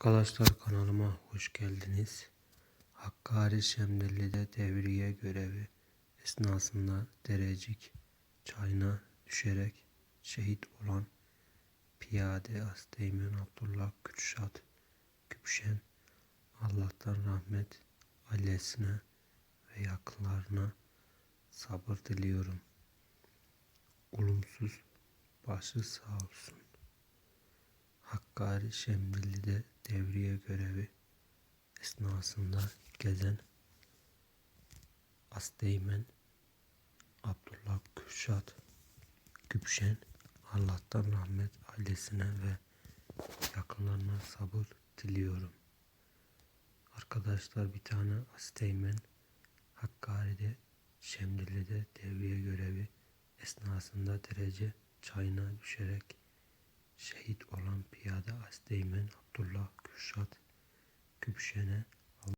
Arkadaşlar kanalıma hoş geldiniz. Hakkari Şemdinli'de devriye görevi esnasında Derecik çayına düşerek şehit olan piyade Asteğmen Abdullah Küçüşat Küpşen Allah'tan rahmet ailesine ve yakınlarına sabır diliyorum. Olumsuz başı sağ olsun. Hakkari Şemdinli'de devriye görevi esnasında gezen Asteğmen Abdullah Kürşat Küpşen Allah'tan rahmet ailesine ve yakınlarına sabır diliyorum. Arkadaşlar bir tane Asteğmen Hakkari'de Şemdinli'de devriye görevi esnasında derece çayına düşerek şehit olan piyade Asteğmen Abdullah Kürşat Küpşen'e